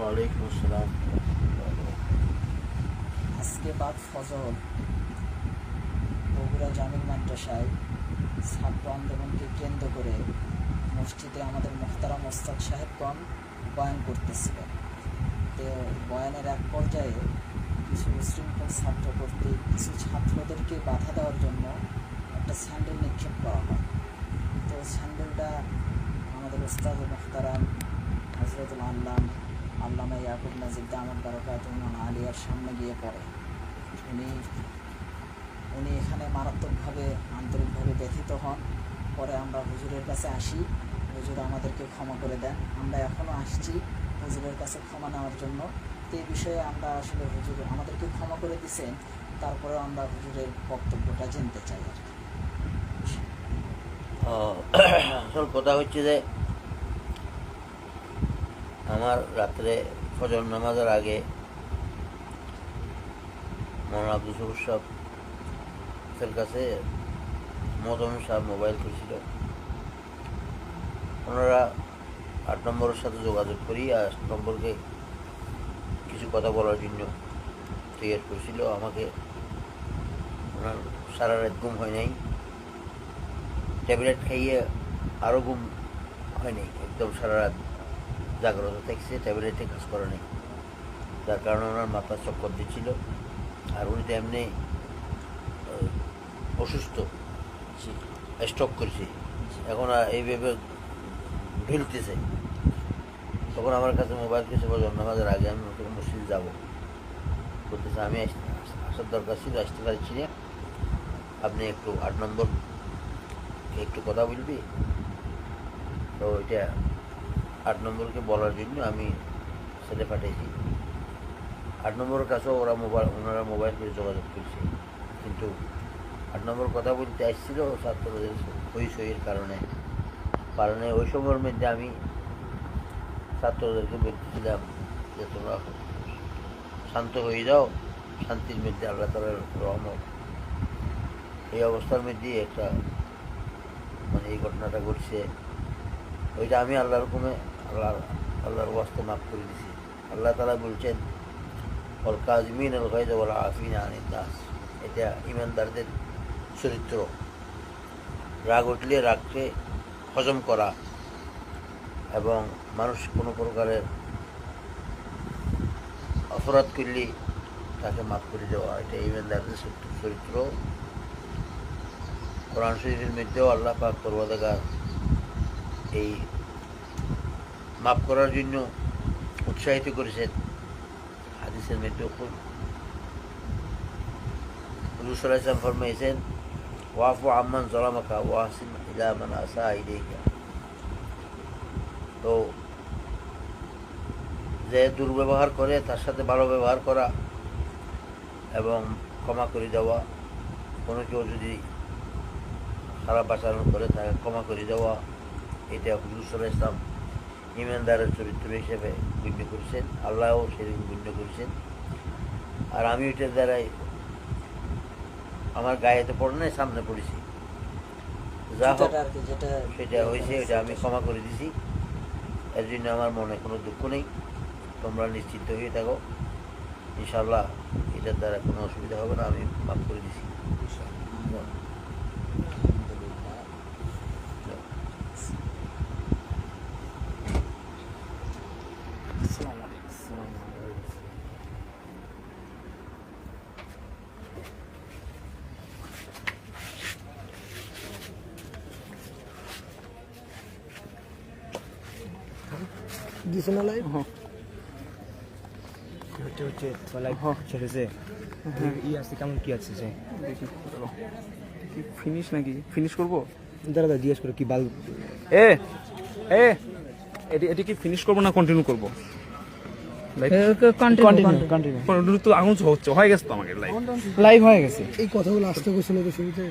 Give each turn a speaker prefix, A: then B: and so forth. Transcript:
A: ওয়ালাইকুম আসসালাম।
B: আজকে বাদ ফজল বগুড়া জামিল মাদ্রাসায় ছাত্র আন্দোলনকে কেন্দ্র করে মসজিদে আমাদের মোখতারা মোস্তাক সাহেবগণ বয়ান করতেছিলেন। তো বয়ানের এক পর্যায়ে কিছু উশৃঙ্খল ছাত্র কর্তৃক কিছু ছাত্রদেরকে বাধা দেওয়ার জন্য একটা স্যান্ডেল নিক্ষেপ করা হয়। তো স্যান্ডেলটা আমাদের ওস্তাদ মোখতারাম হজরতুল আল্লাম আল্লামা ইয়াকুব নাজির দামদ বারকাত আলিয়ার সামনে গিয়ে পড়ে। উনি উনি এখানে মারাত্মকভাবে, আন্তরিকভাবে ব্যথিত হন। পরে আমরা হুজুরের কাছে আসি। হুজুর আমাদেরকে ক্ষমা করে দেন। আমরা এখনও আসছি হুজুরের কাছে ক্ষমা নেওয়ার জন্য। তো এই বিষয়ে আমরা আসলে হুজুর আমাদেরকে ক্ষমা করে দিছেন। তারপরে আমরা হুজুরের বক্তব্যটা জানতে চাই আর কি।
A: আসল কথা হচ্ছে যে আমার রাত্রে ফজর নামাজের আগে মৌলানা আব্দুল সবুর সাহেবের কাছে মদন সাহেব মোবাইল করেছিল। ওনারা আট নম্বরের সাথে যোগাযোগ করি আট নম্বরকে কিছু কথা বলার জন্য তৈরি করেছিল। আমাকে ওনার সারা রাত ঘুম হয় নাই। ট্যাবলেট খাইয়ে আরও ঘুম হয়নি একদম সারা রাত। জাগ্রত থাকছে ট্যাবলেটে কাজ করে নেই। যার কারণে ওনার মাথা চক্কর দিচ্ছিল আর উনি তো এমনি অসুস্থ। স্ট্রোক করেছে। এখন এইভাবে ঢুলতেছে। তখন আমার কাছে মোবাইল কিছু বললাম নামাজের আগে আমি তোকে মসজিদ যাব। বলতেছে, আমি আসার দরকার ছিল, আসতে পারছি না। আপনি একটু আট নম্বর, একটু কথা বলবি? তো এটা আট নম্বরকে বলার জন্য আমি ছেলে পাঠিয়েছি। আট নম্বরের কাছেও ওরা মোবাইল, ওনারা মোবাইল করে যোগাযোগ করছে। কিন্তু আট নম্বর কথা বলতে আসছিল ছাত্রদের হই সইয়ের কারণে। কারণে ওই সময়ের মধ্যে আমি ছাত্রদেরকে বলতেছিলাম যে তোমরা শান্ত হয়ে যাও, শান্তির মধ্যে আল্লাহ তালার রহমত। এই অবস্থার মধ্যেই একটা মানে এই ঘটনাটা ঘটছে। ওইটা আমি আল্লাহর হুকুমে আল্লাহ আল্লাহর ওয়াস্তে মাফ করে দিছি। আল্লাহ তালা বলছেন অল কাজমিন আল গাইদ ওয়াল আফিন আনিন দাস এটা ইমানদারদের চরিত্র। রাগ উঠলে রাগকে হজম করা এবং মানুষ কোনো প্রকারের অপরাধ করলে তাকে মাফ করে দেওয়া, এটা ইমানদারদের চরিত্র। কোরআন শরীফের মধ্যেও আল্লাহ পাক পর্বতাকার এই মাফ করার জন্য উৎসাহিত করেছেন হাদিসের মধ্যেও খুব হুজুর ফরমাইছেন, ওয়াফু আম্মান জলামাকা ওয়াসিম ইলা আসা ইলাইকা তো যে দুর্ব্যবহার করে, তার সাথে ভালো ব্যবহার করা এবং ক্ষমা করে দেওয়া, কোনো কেউ যদি খারাপ আচরণ করে, তাকে ক্ষমা করে দেওয়া, এটা হুজুর ইসলাম ইমানদারের চরিত্র হিসেবে গণ্য করেছেন আল্লাহও সেরকম গণ্য করেছেন। আর আমি এটার দ্বারাই আমার গায়ে তো পড়ে নাই সামনে পড়েছি। যা হোক সেটা হয়েছে এটা আমি ক্ষমা করে দিছি। এর জন্য আমার মনে কোনো দুঃখ নেই। তোমরা নিশ্চিন্ত হয়ে থাকো। ইনশাল্লাহ এটার দ্বারা কোনো অসুবিধা হবে না আমি মাফ করে দিছি।
C: দিছে না লাইভ
D: হচ্ছে হচ্ছে লাইভ ছেড়েছে ই আছে কেমন কি আছে
C: দেখি ফিনিশ নাকি? ফিনিশ করব?
D: দাদা জিজ্ঞেস করে কি বাল?
C: এ এ এটি এটি কি ফিনিশ করব না কন্টিনিউ করব? কন্টিনিউ তো আগুন হচ্ছে হয়ে গেছে তো আমাকে লাইভ
D: লাইভ হয়ে গেছে।
E: এই কথাগুলো আসতে গেছিল তো শুরুতে।